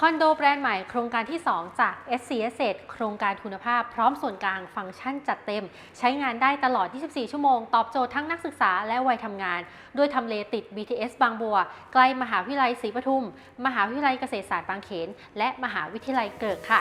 คอนโดแบรนด์ใหม่โครงการที่ 2 จาก SC Asset โครงการคุณภาพพร้อมส่วนกลางฟังก์ชันจัดเต็ม ใช้งานได้ตลอด 24 ชั่วโมง ตอบโจทย์ทั้งนักศึกษาและวัยทำงาน ด้วยทำเลติด BTS บางบัว ใกล้มหาวิทยาลัยศรีปทุม มหาวิทยาลัยเกษตรศาสตร์บางเขน และมหาวิทยาลัยเกิดค่ะ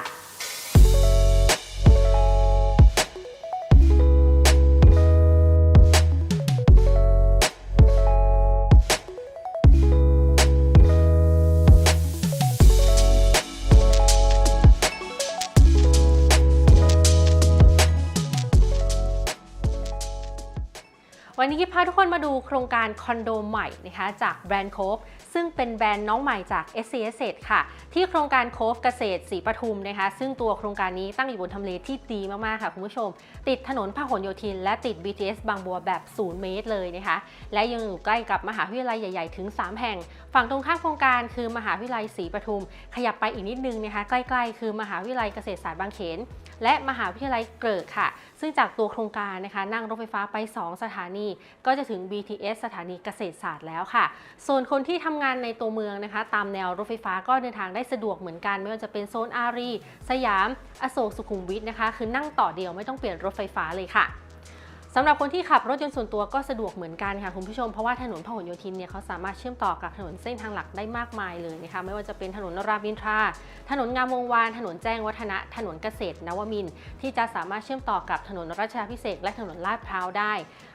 วันนี้กิ๊บพาทุกคนมาดูโครงการคอนโดใหม่นะคะจากแบรนด์โคฟ ซึ่งเป็นแบรนด์น้องใหม่จาก s c s ค่ะ ที่โครงการโคฟเกษตรศรีปทุมนะคะ ซึ่งตัวโครงการนี้ตั้งอยู่บนทำเลที่ดีมากๆค่ะคุณผู้ชม ติดถนนพหลโยธิน และติด BTS บางบัวแบบ 0 เมตรเลยนะคะ และยังอยู่ใกล้กับมหาวิทยาลัยใหญ่ๆ ถึง 3 แห่ง ฝั่งตรงข้ามโครงการคือมหาวิทยาลัยศรีปทุม ขยับไปอีกนิดนึงนะคะ ใกล้ๆ คือมหาวิทยาลัยเกษตรศาสตร์บางเขน และมหาวิทยาลัยเกิดค่ะ ซึ่งจากตัวโครงการนะคะ นั่งรถไฟฟ้าไป 2 สถานี ก็จะถึง BTS สถานีเกษตรศาสตร์แล้วค่ะ ส่วนคนที่ทำงานในตัวเมืองนะคะ ตามแนวรถไฟฟ้าก็เดินทางได้สะดวกเหมือนกัน ไม่ว่าจะเป็นโซนอารี สยาม อโศกสุขุมวิทนะคะ คือนั่งต่อเดียวไม่ต้องเปลี่ยนรถไฟฟ้าเลยค่ะสำหรับคนที่ขับรถยนต์ส่วนตัวก็สะดวกเหมือนกันค่ะคุณผู้ชมเพราะว่าถนนพหลโยธินเนี่ยเขาสามารถเชื่อมต่อกับถนนเส้นทางหลักได้มากมายเลยนะคะไม่ว่าจะเป็นถนนรามอินทรา ถนนงามวงวาน ถนนแจ้งวัฒนะถนนเกษตรนวมิน ที่จะสามารถเชื่อมต่อกับถนนรัชาพิเศษและถนนลาดพร้าวได้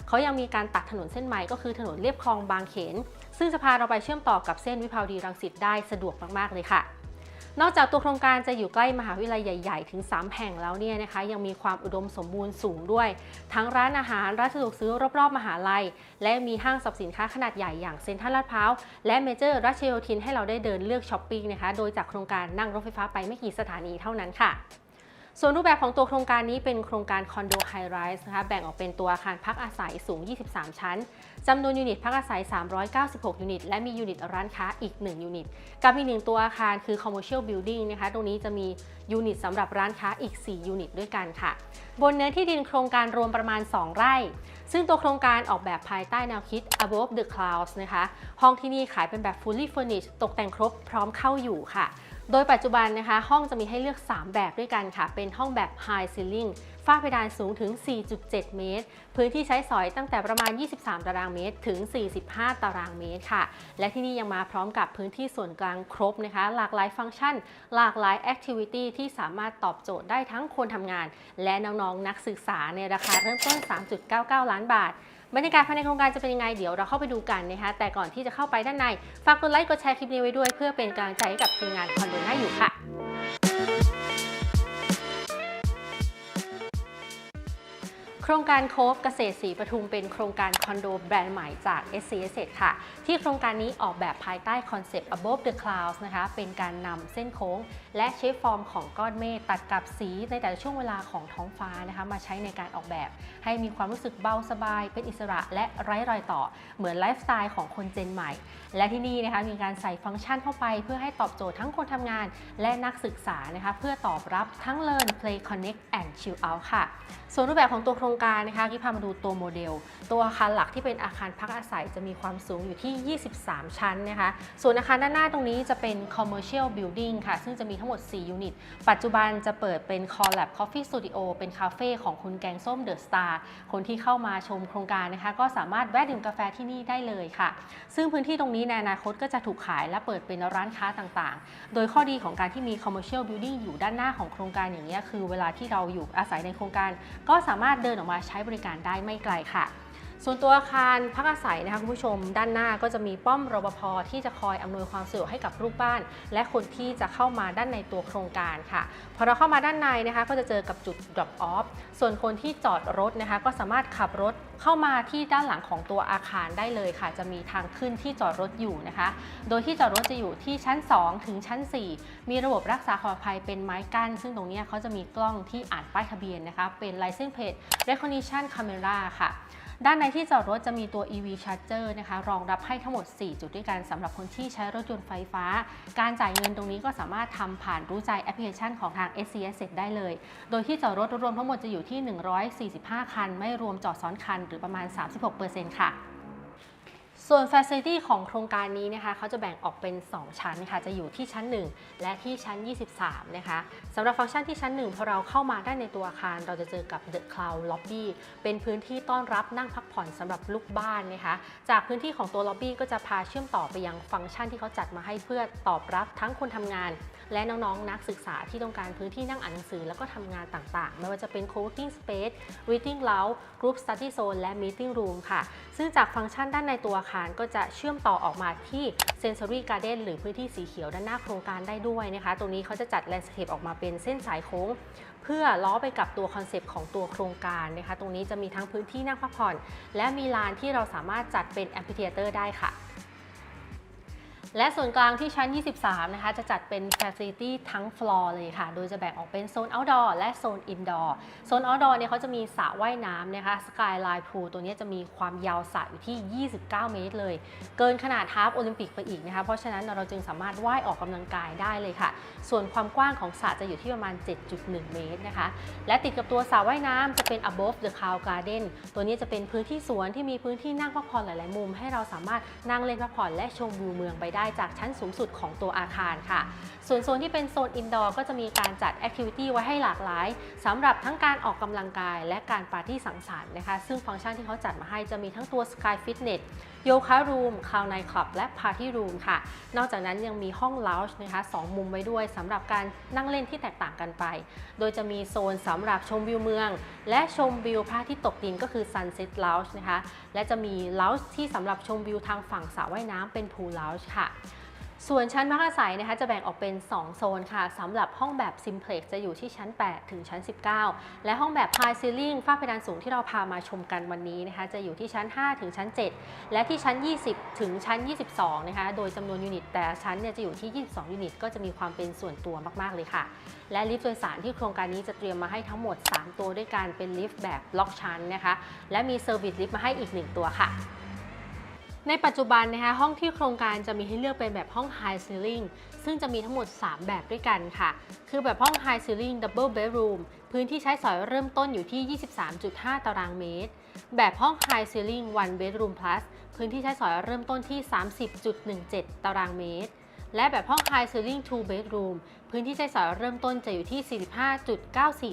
เขายังมีการตัดถนนเส้นใหม่ก็คือถนนเลียบคลองบางเขน ซึ่งจะพาเราไปเชื่อมต่อกับเส้นวิภาวดีรังสิตได้สะดวกมากๆเลยค่ะ นอกจากตัวโครงการจะอยู่ใกล้มหาวิทยาลัยใหญ่ ๆ ถึง 3 แห่งแล้วเนี่ยนะคะยังมีความอุดมสมบูรณ์สูงด้วย ทั้งร้านอาหารร้านสะดวกซื้อรอบๆ มหาลัย และมีห้างสรรพสินค้าขนาดใหญ่อย่างเซ็นทรัลลาดพร้าวและเมเจอร์รัชโยธินให้เราได้เดินเลือกช้อปปิ้งนะคะโดยจากโครงการนั่งรถไฟฟ้าไปไม่กี่สถานีเท่านั้นค่ะ ส่วนรูปแบบของตัวโครงการนี้เป็นโครงการคอนโดไฮไรส์นะคะแบ่งออกเป็นตัวอาคารพักอาศัยสูง 23 ชั้นจำนวนยูนิตพักอาศัย 396 ยูนิต และมียูนิตร้านค้าอีก 1 ยูนิต กับอีกหนึ่งตัวอาคารคือ commercial building นะคะ ตรงนี้จะมียูนิตสำหรับร้านค้าอีก 4 ยูนิตด้วยกันค่ะ บนเนื้อที่ดินโครงการรวมประมาณ 2 ไร่ ซึ่งตัวโครงการออกแบบภายใต้แนวคิด above the clouds นะคะ ห้องที่นี่ขายเป็นแบบ fully furnished ตกแต่งครบพร้อมเข้าอยู่ค่ะ โดยปัจจุบันนะคะ ห้องจะมีให้เลือก 3 แบบด้วยกันค่ะ เป็นห้องแบบ high ceiling ฝ้าเพดานสูงถึง 4.7 เมตร พื้นที่ใช้สอยตั้งแต่ประมาณ 23 ตารางเมตร ถึง 45 ตารางเมตรค่ะ และที่นี่ยังมาพร้อมกับพื้นที่ส่วนกลางครบนะคะ หลากหลายฟังก์ชัน หลากหลายแอคทิวิตี้ที่สามารถตอบโจทย์ได้ทั้งคนทำงาน และน้องๆนักศึกษาในราคาเริ่มต้น 3.99 ล้านบาท บรรยากาศภายในโครงการจะเป็นยังไงเดี๋ยวเราเข้าไปดูกันนะคะแต่ก่อนที่จะเข้าไปด้านในฝากกดไลค์กดแชร์คลิปนี้ไว้ด้วย เพื่อเป็นกำลังใจให้กับทีมงานคอนโดน่าอยู่ค่ะ ครงการโคฟเกษตรศรีปทุมเป็นโครงการคอนโดแบรนด์ใหม่จาก SC s ค่ะ ที่โครงการนี้ออกแบบภายใต้คอนเซปต์ above the clouds นะคะ เป็นการนำเส้นโค้ง และเชฟฟอร์มของก้อนเมฆตัดกับสีในแต่ละช่วงเวลาของท้องฟ้านะคะ มาใช้ในการออกแบบ ให้มีความรู้สึกเบาสบาย เป็นอิสระและไร้รอยต่อ เหมือนไลฟ์สไตล์ของคนเจนใหม่ และที่นี่นะคะมีการใส่ฟังก์ชันเข้าไป เพื่อให้ตอบโจทย์ทั้งคนทำงาน และนักศึกษานะคะเพื่อตอบรับทั้ง Learn Play Connect and Chill Out ค่ะ ส่วนรูปแบบของตัวโครงการนะคะที่พามาดูตัวโมเดล ตัวอาคารหลักที่เป็นอาคารพักอาศัยจะมีความสูงอยู่ที่ 23 ชั้นนะคะ ส่วนอาคารด้านหน้าตรงนี้จะเป็น commercial building ค่ะ ซึ่งจะมีทั้งหมด 4 ยูนิต ปัจจุบันจะเปิดเป็น Collab Coffee Studio เป็นคาเฟ่ของคุณแกงส้มเดอะสตาร์คนที่เข้ามาชมโครงการนะคะ ก็สามารถแวะดื่มกาแฟที่นี่ได้เลยค่ะ ซึ่งพื้นที่ตรงนี้ในอนาคตก็จะถูกขายและเปิดเป็นร้านค้าต่างๆ โดยข้อดีของการที่มี commercial building อยู่ด้านหน้าของโครงการอย่างนี้ยคือ เวลาที่เราอยู่อาศัยในโครงการ ก็สามารถเดินออกมาใช้บริการได้ไม่ไกลค่ะ ส่วนตัวอาคารพักอาศัยนะคะคุณผู้ชม ด้านหน้าก็จะมีป้อมรปภที่จะคอยอำนวยความสะดวกให้กับลูกบ้าน และคนที่จะเข้ามาด้านในตัวโครงการค่ะ พอเราเข้ามาด้านในนะคะก็จะเจอกับจุด drop off ส่วนคนที่จอดรถนะคะก็สามารถขับรถเข้ามาที่ด้านหลังของตัวอาคารได้เลยค่ะ จะมีทางขึ้นที่จอดรถอยู่นะคะ โดยที่จอดรถจะอยู่ที่ชั้น 2 ถึงชั้น 4 มีระบบรักษาความปลอดภัยเป็นไม้กั้น ซึ่งตรงนี้เขาจะมีกล้องที่อ่านป้ายทะเบียนนะคะ เป็น license plate recognition camera ค่ะ ด้านในที่จอดรถจะมีตัว EV Charger นะคะ รองรับให้ทั้งหมด 4 จุดด้วยกันสำหรับคนที่ใช้รถยนต์ไฟฟ้า การจ่ายเงินตรงนี้ก็สามารถทำผ่านรู้ใจแอปพลิเคชันของทาง SCS เสร็จได้เลย โดยที่จอดรถรวมทั้งหมดจะอยู่ที่ 145 คัน ไม่รวมจอดซ้อนคัน หรือประมาณ 36%ค่ะ ส่วน Facility ของโครงการนี้นะคะเขาจะแบ่งออกเป็น 2 ชั้นค่ะจะอยู่ที่ชั้น 1 และที่ชั้น 23 นะคะสำหรับฟังก์ชันที่ชั้น 1 พอเราเข้ามาได้ในตัวอาคาร เราจะเจอกับ The Cloud Lobby เป็นพื้นที่ต้อนรับนั่งพักผ่อนสำหรับลูกบ้านนะคะจากพื้นที่ของตัว Lobby ก็จะพาเชื่อมต่อไปยังฟังก์ชันที่เขาจัดมาให้เพื่อตอบรับทั้งคนทำงาน และน้องๆ นักศึกษาที่ต้องการพื้นที่นั่งอ่านหนังสือ แล้วก็ทำงานต่างๆ ไม่ว่าจะเป็น co-working space reading lounge group study zone และ meeting room ค่ะ ซึ่งจากฟังก์ชันด้านในตัวอาคารก็จะเชื่อมต่อออกมาที่ sensory garden หรือพื้นที่สีเขียวด้านหน้าโครงการได้ด้วยนะคะ ตรงนี้เขาจะจัด landscape ออกมาเป็นเส้นสายโค้ง เพื่อล้อไปกับตัวคอนเซปต์ของตัวโครงการนะคะ ตรงนี้จะมีทั้งพื้นที่นั่งพักผ่อน และมีลานที่เราสามารถจัดเป็น amphitheater ได้ค่ะ และส่วนกลางที่ชั้น 23 นะคะ จะจัดเป็น Facility ทั้ง floor เลยค่ะ โดยจะแบ่งออกเป็นโซน outdoor และโซน indoor โซน outdoor เนี่ยเขาจะมีสระว่ายน้ำนะคะ Skyline Pool ตัวนี้จะมีความยาวสระอยู่ที่ 29 เมตรเลย เกินขนาดฮาล์ฟโอลิมปิกไปอีกนะคะ เพราะฉะนั้นเราจึงสามารถว่ายออกกำลังกายได้เลยค่ะ ส่วนความกว้างของสระจะอยู่ที่ประมาณ 7.1 เมตรนะคะ และติดกับตัวสระว่ายน้ำจะเป็น above the cloud garden ตัวนี้จะเป็นพื้นที่สวนที่มีพื้นที่นั่งพักผ่อนหลาย ๆ มุม ให้เราสามารถนั่งเล่นพักผ่อนและชมวิวเมืองไปได้จากชั้นสูงสุดของตัวอาคารค่ะ ส่วนโซนที่เป็นโซนอินดอร์ก็จะมีการจัดแอคทิวิตี้ไว้ให้หลากหลายสำหรับทั้งการออกกำลังกายและการปาร์ตี้สังสรรค์นะคะ ซึ่งฟังก์ชันที่เขาจัดมาให้จะมีทั้งตัว Sky Fitness โยคะรูมคาวไนคลับและพาร์ตี้รูมค่ะ นอกจากนั้นยังมีห้องลาวช์นะคะสองมุมไว้ด้วยสำหรับการนั่งเล่นที่แตกต่างกันไป โดยจะมีโซนสำหรับชมวิวเมือง และชมวิวพระอาทิตย์ตกดินก็คือ Sunset Lounge นะคะ และจะมี Lounge ที่สำหรับชมวิวทางฝั่งสระว่ายน้ำเป็น Pool Lounge ค่ะ ส่วนชั้นพักอาศัยนะคะจะแบ่งออกเป็น 2 โซนค่ะสำหรับห้องแบบ Simplex จะอยู่ที่ชั้น 8 ถึงชั้น 19 และห้องแบบ High Ceiling ฝ้าเพดานสูงที่เราพามาชมกันวันนี้นะคะจะอยู่ที่ชั้น 5 ถึงชั้น 7 และที่ชั้น 20 ถึงชั้น 22 นะคะโดยจำนวนยูนิต แต่ชั้นเนี่ยจะอยู่ที่ 22 ยูนิต ก็จะมีความเป็นส่วนตัวมากๆเลยค่ะ และลิฟต์โดยสารที่โครงการนี้จะเตรียมมาให้ทั้งหมด 3 ตัวด้วยกันเป็นลิฟต์แบบล็อกชั้นนะคะและมีเซอร์วิสลิฟต์มาให้อีก 1 ตัวค่ะ ในปัจจุบันนะคะห้องที่โครงการจะมีให้เลือกเป็นแบบห้อง High Ceiling ซึ่งจะมีทั้งหมด 3 แบบด้วยกันค่ะ คือแบบห้อง High Ceiling Double Bedroom พื้นที่ใช้สอยเริ่มต้นอยู่ที่ 23.5 ตารางเมตร แบบห้อง High Ceiling One Bedroom Plus พื้นที่ใช้สอยเริ่มต้นที่ 30.17 ตารางเมตร และแบบห้อง High Ceiling Two Bedroom พื้นที่ใช้สอยเริ่มต้นจะอยู่ที่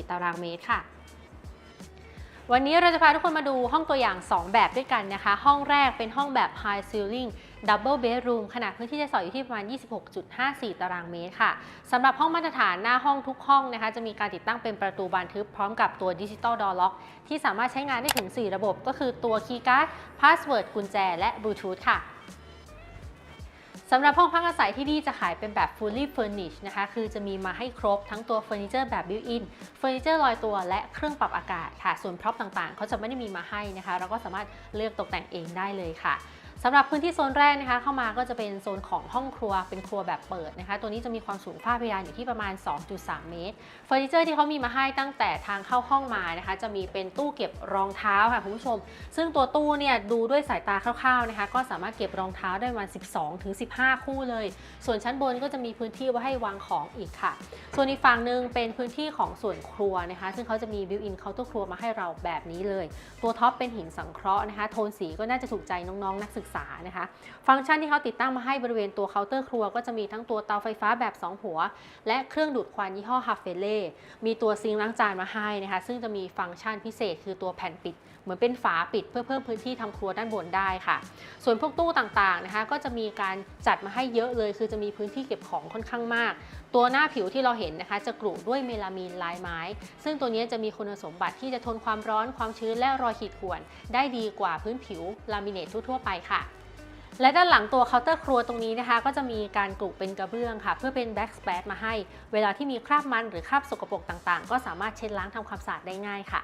45.94 ตารางเมตรค่ะ วันนี้เราจะพาทุกคนมาดูห้องตัวอย่าง 2 แบบด้วยกันนะคะ ห้องแรกเป็นห้องแบบ High Ceiling Double Bedroom ขนาดพื้นที่จะสอยอยู่ที่ประมาณ 26.54 ตารางเมตรค่ะสำหรับห้องมาตรฐานหน้าห้องทุกห้องนะคะ จะมีการติดตั้งเป็นประตูบานทึบพร้อมกับตัว Digital Door Lock ที่สามารถใช้งานได้ถึง 4 ระบบ ก็คือตัว Keycard Password กุญแจและ Bluetooth ค่ะ สำหรับห้องพักอาศัยที่นี่จะขายเป็นแบบ fully furnished นะคะ คือจะมีมาให้ครบทั้งตัวเฟอร์นิเจอร์แบบ built-in เฟอร์นิเจอร์ลอยตัวและเครื่องปรับอากาศค่ะ ส่วนพร็อพต่างๆ เขาจะไม่ได้มีมาให้นะคะ เราก็สามารถเลือกตกแต่งเองได้เลยค่ะ สำหรับพื้นที่โซนแรกนะคะ เข้ามาก็จะเป็นโซนของห้องครัวเป็นครัวแบบเปิดนะคะ ตัวนี้จะมีความสูงฝ้าเพดานอยู่ที่ประมาณ 2.3 เมตรเฟอร์นิเจอร์ที่เขามีมาให้ตั้งแต่ทางเข้าห้องมานะคะ จะมีเป็นตู้เก็บรองเท้าค่ะคุณผู้ชม ซึ่งตัวตู้เนี่ยดูด้วยสายตาคร่าวๆนะคะ ก็สามารถเก็บรองเท้าได้ประมาณ 12ถึง15 คู่เลย ส่วนชั้นบนก็จะมีพื้นที่ไว้ให้วางของอีกค่ะ ส่วนอีกฝั่งหนึ่งเป็นพื้นที่ของส่วนครัวนะคะ ซึ่งเขาจะมีบิวอินเคาน์เตอร์ครัวมาให้เราแบบนี้เลย ตัวท็อปเป็นหินสังเคราะห์นะคะ โทนสีก็น่าจะถูกใจน้องๆนักศึกษานะคะ ฟังก์ชันที่เขาติดตั้งมาให้บริเวณตัวเคาน์เตอร์ครัว ก็จะมีทั้งตัวเตาไฟฟ้าแบบ 2 หัว และเครื่องดูดควันยี่ห้อฮาเฟเล่มีตัวซิงค์ล้างจานมาให้นะคะ ซึ่งจะมีฟังก์ชันพิเศษคือตัวแผ่นปิด เหมือนเป็นฝาปิดเพื่อเพิ่มพื้นที่ทำครัวด้านบนได้ค่ะ ส่วนพวกตู้ต่างๆนะคะ ก็จะมีการจัดมาให้เยอะเลย คือจะมีพื้นที่เก็บของค่อนข้างมาก ตัวหน้าผิวที่เราเห็นนะคะ จะกรุด้วยเมลามีนลายไม้ ซึ่งตัวนี้จะมีคุณสมบัติที่จะทนความร้อนความชื้นและรอยขีดข่วน ได้ดีกว่าพื้นผิวลามิเนตทั่วๆไปค่ะและด้านหลังตัวเคาน์เตอร์ครัวตรงนี้นะคะ ก็จะมีการกรุเป็นกระเบื้องค่ะ เพื่อเป็นแบ็กสเปซมาให้ เวลาที่มีคราบมันหรือคราบสกปรกต่างๆ ก็สามารถเช็ดล้างทำความสะอาดได้ง่ายค่ะ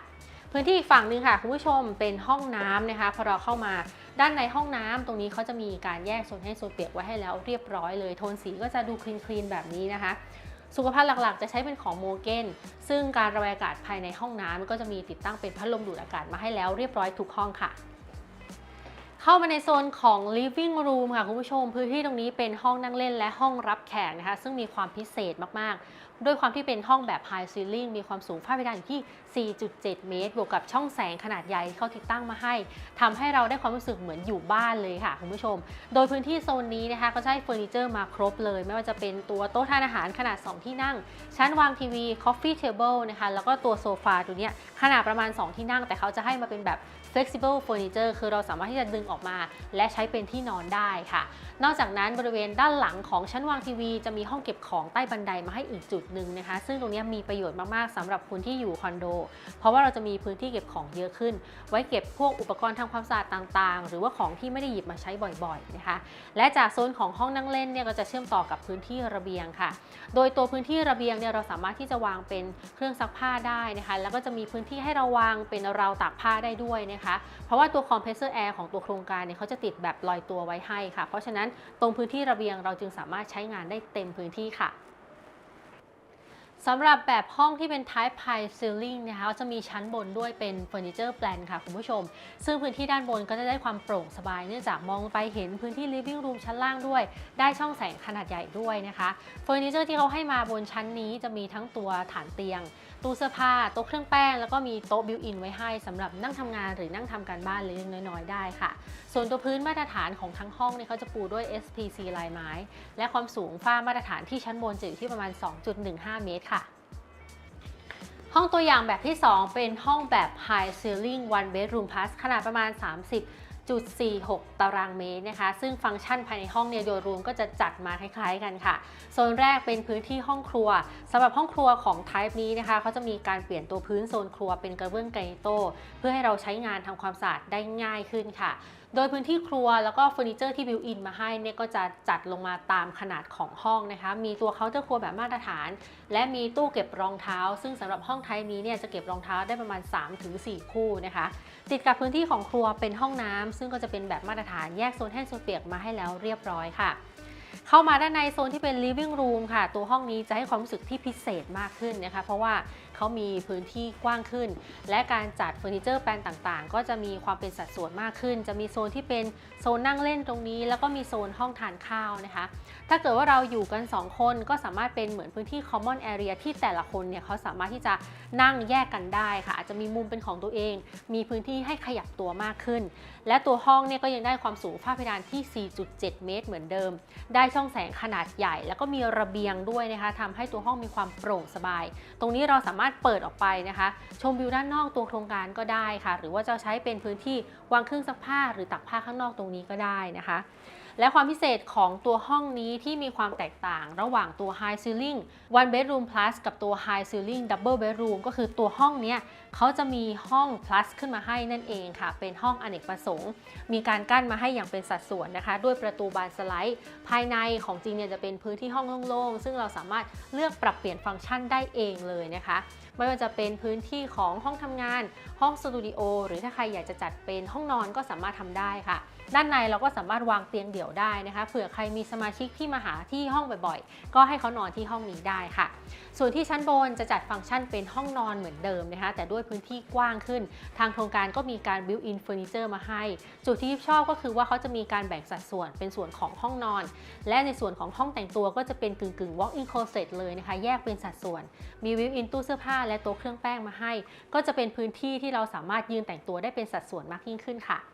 พื้นที่อีกฝั่งหนึ่งค่ะคุณผู้ชมเป็นห้องน้ำนะคะพอเราเข้ามาด้านในห้องน้ำตรงนี้เขาจะมีการแยกโซนให้โซนเปียกไว้ให้แล้วเรียบร้อยเลย โทนสีก็จะดูคลีนๆแบบนี้นะคะ สุขภัณฑ์หลักๆ จะใช้เป็นของโมเกนซึ่งการระบายอากาศภายในห้องน้ำก็จะมีติดตั้งเป็นพัดลมดูดอากาศมาให้แล้วเรียบร้อยทุกห้องค่ะ เข้ามาในโซนของ living room ค่ะคุณผู้ชม พื้นที่ตรงนี้เป็นห้องนั่งเล่นและห้องรับแขกนะคะ ซึ่งมีความพิเศษมากๆ ด้วยความที่เป็นห้องแบบ high ceiling มีความสูงฝ้าเพดานอยู่ที่ 4.7 เมตร บวกกับช่องแสงขนาดใหญ่ที่เขาติดตั้งมาให้ทำให้เราได้ความรู้สึกเหมือนอยู่บ้านเลยค่ะคุณผู้ชม โดยพื้นที่โซนนี้นะคะก็จะให้เฟอร์นิเจอร์มาครบเลย ไม่ว่าจะเป็นตัวโต๊ะทานอาหารขนาด 2 ที่นั่ง ชั้นวางทีวี coffee table นะคะแล้วก็ตัวโซฟาตัวเนี้ยขนาดประมาณ 2 ที่นั่ง แต่เขาจะให้มาเป็นแบบ flexible furniture คือเราสามารถที่จะดึงออกมา และใช้เป็นที่นอนได้ค่ะ นอกจากนั้นบริเวณด้านหลังของชั้นวางทีวี จะมีห้องเก็บของใต้บันไดมาให้อีกจุดหนึ่งนะคะ ซึ่งตรงนี้มีประโยชน์มากๆสำหรับคุณที่อยู่คอนโด เพราะว่าเราจะมีพื้นที่เก็บของเยอะขึ้น ไว้เก็บพวกอุปกรณ์ทำความสะอาดต่างๆ หรือว่าของที่ไม่ได้หยิบมาใช้บ่อยๆนะคะ และจากโซนของห้องนั่งเล่นเนี่ยก็จะเชื่อมต่อกับพื้นที่ระเบียงค่ะ โดยตัวพื้นที่ระเบียงเนี่ยเราสามารถที่จะวางเป็นเครื่องซักผ้าได้นะคะ แล้วก็จะมีพื้นที่ให้เราวางเป็นราวตากผ้าได้ด้วยนะคะเพราะว่าตัวคอมเพรสเซอร์แอร์ของตัวโครงการเนี่ยเขาจะติดแบบลอยตัวไว้ให้ค่ะ เพราะฉะนั้นตรงพื้นที่ระเบียงเราจึงสามารถใช้งานได้เต็มพื้นที่ค่ะสำหรับแบบห้องที่เป็น Type High Ceiling นะคะจะมีชั้นบนด้วยเป็นเฟอร์นิเจอร์แปลนค่ะคุณผู้ชม ซึ่งพื้นที่ด้านบนก็จะได้ความโปร่งสบายเนื่องจากมองไปเห็นพื้นที่ Living Room ชั้นล่างด้วย ได้ช่องแสงขนาดใหญ่ด้วยนะคะ เฟอร์นิเจอร์ที่เขาให้มาบนชั้นนี้จะมีทั้งตัวฐานเตียง ตู้เสื้อผ้าโต๊ะเครื่องแป้งแล้วก็มีโต๊ะบิวอินไว้ให้สำหรับนั่งทำงานหรือนั่งทำการบ้านเล็กน้อยๆได้ค่ะ ส่วนตัวพื้นมาตรฐานของทั้งห้องเนี่ยเขาจะปูด้วย SPC ลายไม้ และความสูงฝ้ามาตรฐานที่ชั้นบนจะอยู่ที่ประมาณ 2.15 เมตรค่ะห้องตัวอย่างแบบที่ 2 เป็นห้องแบบ High Ceiling One Bedroom Plus ขนาดประมาณ 30 30.46 ตารางเมตรนะคะ ซึ่งฟังก์ชันภายในห้องเนี่ยโดยรวมก็จะจัดมาคล้ายๆกันค่ะ โซนแรกเป็นพื้นที่ห้องครัวสำหรับห้องครัวของ Type นี้นะคะเขาจะมีการเปลี่ยนตัวพื้นโซนครัวเป็นกระเบื้องไกโต้เพื่อให้เราใช้งานทำความสะอาดได้ง่ายขึ้นค่ะ โดยพื้นที่ครัวแล้วก็เฟอร์นิเจอร์ที่บิวอินมาให้เนี่ยก็จะจัดลงมาตามขนาดของห้องนะคะ มีตัวเคาน์เตอร์ครัวแบบมาตรฐาน และมีตู้เก็บรองเท้า ซึ่งสำหรับห้องไทป์นี้เนี่ยจะเก็บรองเท้าได้ประมาณ 3-4 คู่นะคะ ติดกับพื้นที่ของครัวเป็นห้องน้ำซึ่งก็จะเป็นแบบมาตรฐานแยกโซนแห้งโซนเปียกมาให้แล้วเรียบร้อยค่ะ เข้ามาด้านในโซนที่เป็น living room ค่ะ ตัวห้องนี้จะให้ความรู้สึกที่พิเศษมากขึ้นนะคะ เพราะว่า เขามีพื้นที่กว้างขึ้น และการจัดเฟอร์นิเจอร์แปลนต่างๆ ก็จะมีความเป็นสัดส่วนมากขึ้น จะมีโซนที่เป็นโซนนั่งเล่นตรงนี้ แล้วก็มีโซนห้องทานข้าวนะคะ ถ้าเกิดว่าเราอยู่กัน 2 คนก็สามารถเป็นเหมือนพื้นที่ common area ที่แต่ละคนเนี่ยเขาสามารถที่จะนั่งแยกกันได้ค่ะอาจจะมีมุมเป็นของตัวเอง มีพื้นที่ให้ขยับตัวมากขึ้น และตัวห้องเนี่ยก็ยังได้ความสูงฝ้าเพดานที่ 4.7 เมตร เหมือนเดิม ได้ช่องแสงขนาดใหญ่ แล้วก็มีระเบียงด้วยนะคะทำให้ตัวห้องมีความโปร่งสบาย ตรงนี้เราสามารถเปิดออกไปนะคะ ชมวิวด้านนอกตัวโครงการก็ได้ค่ะ หรือว่าจะใช้เป็นพื้นที่วางเครื่องซักผ้าหรือตักผ้าข้างนอกตรงนี้ก็ได้นะคะ และความพิเศษของตัวห้องนี้ที่มีความแตกต่างระหว่างตัว High Ceiling One Bedroom Plus กับตัว High Ceiling Double Bedroom ก็คือตัวห้องเนี้ยเขาจะมีห้อง plus ขึ้นมาให้นั่นเองค่ะ เป็นห้องอเนกประสงค์ มีการกั้นมาให้อย่างเป็นสัดส่วนนะคะ ด้วยประตูบานสไลด์ ภายในของจริงเนี่ยจะเป็นพื้นที่ห้องโล่งๆ ซึ่งเราสามารถเลือกปรับเปลี่ยนฟังก์ชันได้เองเลยนะคะ ไม่ว่าจะเป็นพื้นที่ของห้องทำงาน ห้องสตูดิโอ หรือถ้าใครอยากจะจัดเป็นห้องนอนก็สามารถทำได้ค่ะ ด้านในเราก็สามารถวางเตียงเดี่ยวได้นะคะเผื่อใครมีสมาชิกที่มาหาที่ห้องบ่อยๆ ก็ให้เขานอนที่ห้องนี้ได้ค่ะ ส่วนที่ชั้นบนจะจัดฟังก์ชันเป็นห้องนอนเหมือนเดิมนะคะแต่ด้วยพื้นที่กว้างขึ้น ทางโครงการก็มีการ built in furniture มาให้ จุดที่ชอบก็คือว่าเขาจะมีการแบ่งสัดส่วนเป็นส่วนของห้องนอน และในส่วนของห้องแต่งตัวก็จะเป็นกึ่งกึ่ง walk in closet เลยนะคะแยกเป็นสัดส่วน มี built in ตู้เสื้อผ้าและโต๊ะเครื่องแป้งมาให้ ก็จะเป็นพื้นที่ที่เราสามารถยืนแต่งตัวได้เป็นสัดส่วนมากยิ่งขึ้นค่ะ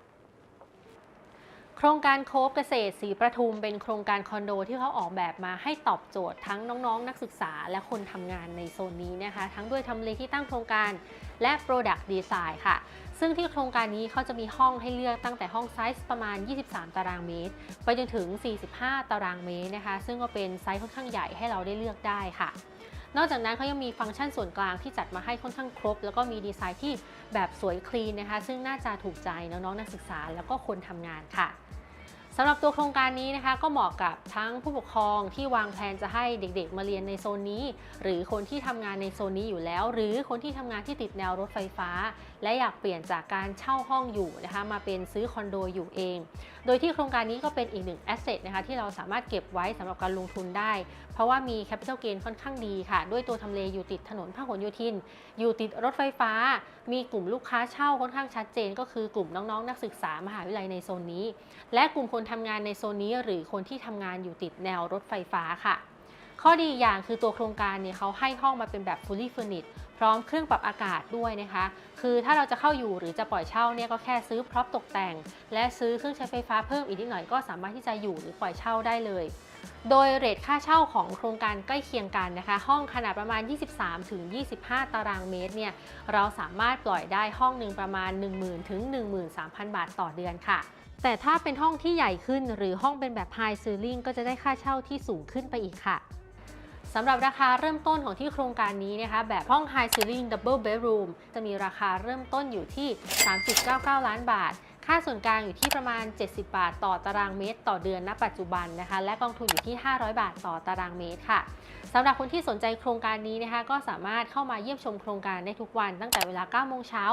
โครงการโคฟเกษตรศรีประทุมเป็นโครงการคอนโดที่เขาออกแบบมาให้ตอบโจทย์ทั้งน้องๆ นักศึกษาและคนทำงานในโซนนี้นะคะ ทั้งด้วยทำเลที่ตั้งโครงการและ Product Design ค่ะ ซึ่งที่โครงการนี้เขาจะมีห้องให้เลือกตั้งแต่ห้องไซส์ประมาณ 23 ตารางเมตร ไปจนถึง 45 ตารางเมตรนะคะ ซึ่งก็เป็นไซส์ค่อนข้างใหญ่ให้เราได้เลือกได้ค่ะ นอกจากนั้นเขายังมีฟังก์ชันส่วนกลางที่จัดมาให้ค่อนข้างครบ แล้วก็มีดีไซน์ที่แบบสวยคลีนนะคะ ซึ่งน่าจะถูกใจน้องๆนักศึกษาแล้วก็คนทำงานค่ะสำหรับตัวโครงการนี้นะคะก็เหมาะกับทั้งผู้ปกครองที่วางแผนจะให้เด็กๆ มาเรียนในโซนนี้ หรือคนที่ทำงานในโซนนี้อยู่แล้ว หรือคนที่ทำงานที่ติดแนวรถไฟฟ้า และอยากเปลี่ยนจากการเช่าห้องอยู่นะคะมาเป็นซื้อคอนโดอยู่เอง โดยที่โครงการนี้ก็เป็นอีกหนึ่งแอสเซทนะคะที่เราสามารถเก็บไว้สำหรับการลงทุนได้ เพราะว่ามี capital gain ค่อนข้างดีค่ะ ด้วยตัวทำเลอยู่ติดถนนพหลโยธิน อยู่ติดรถไฟฟ้า มีกลุ่มลูกค้าเช่าค่อนข้างชัดเจน ก็คือกลุ่มน้องๆนักศึกษามหาวิทยาลัยในโซนนี้ และกลุ่มคนทำงานในโซนนี้ หรือคนที่ทำงานอยู่ติดแนวรถไฟฟ้าค่ะข้อดีอย่างคือตัวโครงการเนี่ยเขาให้ห้องมาเป็นแบบ fully furnished พร้อมเครื่องปรับอากาศด้วยนะคะ คือถ้าเราจะเข้าอยู่หรือจะปล่อยเช่าเนี่ยก็แค่ซื้อพร็อพตกแต่ง และซื้อเครื่องใช้ไฟฟ้าเพิ่มอีกนิดหน่อยก็สามารถที่จะอยู่หรือปล่อยเช่าได้เลย โดยเรทค่าเช่าของโครงการใกล้เคียงกันนะคะ ห้องขนาดประมาณ 23ถึง25 ตารางเมตรเนี่ยเราสามารถปล่อยได้ห้องหนึ่งประมาณ 10,000ถึง13,000 บาทต่อเดือนค่ะแต่ถ้าเป็นห้องที่ใหญ่ขึ้นหรือห้องเป็นแบบ High Ceiling ก็จะได้ค่าเช่าที่สูงขึ้นไปอีกค่ะ สำหรับราคาเริ่มต้นของที่โครงการนี้นะคะแบบห้อง High Ceiling Double Bedroom จะมีราคาเริ่มต้นอยู่ที่ 3.99 ล้านบาท ค่าส่วนกลางอยู่ที่ประมาณ 70 บาท ต่อตารางเมตร ต่อเดือนณปัจจุบันนะคะ และกองทุนอยู่ที่ 500 บาท ต่อตารางเมตรค่ะสำหรับคนที่สนใจโครงการนี้นะคะ ก็สามารถเข้ามาเยี่ยมชมโครงการได้ทุกวันตั้งแต่เวลา 9 โมงเช้า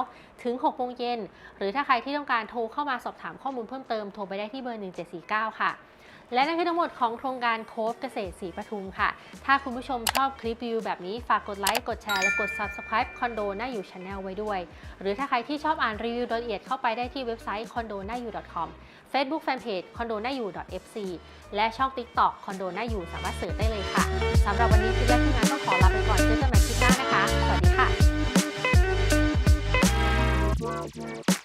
ถึง 6 โมงเย็น หรือถ้าใครที่ต้องการโทรเข้ามาสอบถามข้อมูลเพิ่มเติมโทรไปได้ที่เบอร์ 1749 ค่ะ และนั่นคือทั้งหมดของโครงการโคฟเกษตรสีปทุมค่ะ ถ้าคุณผู้ชมชอบคลิปวิวแบบนี้ ฝากกดไลค์ กดแชร์ และกด Subscribe คอนโดน่าอยู่ช n แนลไว้ด้วย หรือถ้าใครที่ชอบอ่านรีวิวโดยละเอียดเข้าไปได้ที่เว็บไซต์ condo น่าอยู่ .com Facebook Fanpage condo น่าอยู่ .fc และช่อง TikTok condo น่าอยู่สามารถเสิร์ชได้เลยค่ะสำหรับวันนี้คิดและทีมงานต้องขอลาไปก่อนเจอกันใหม่คลิปหน้านะคะ สวัสดีค่ะ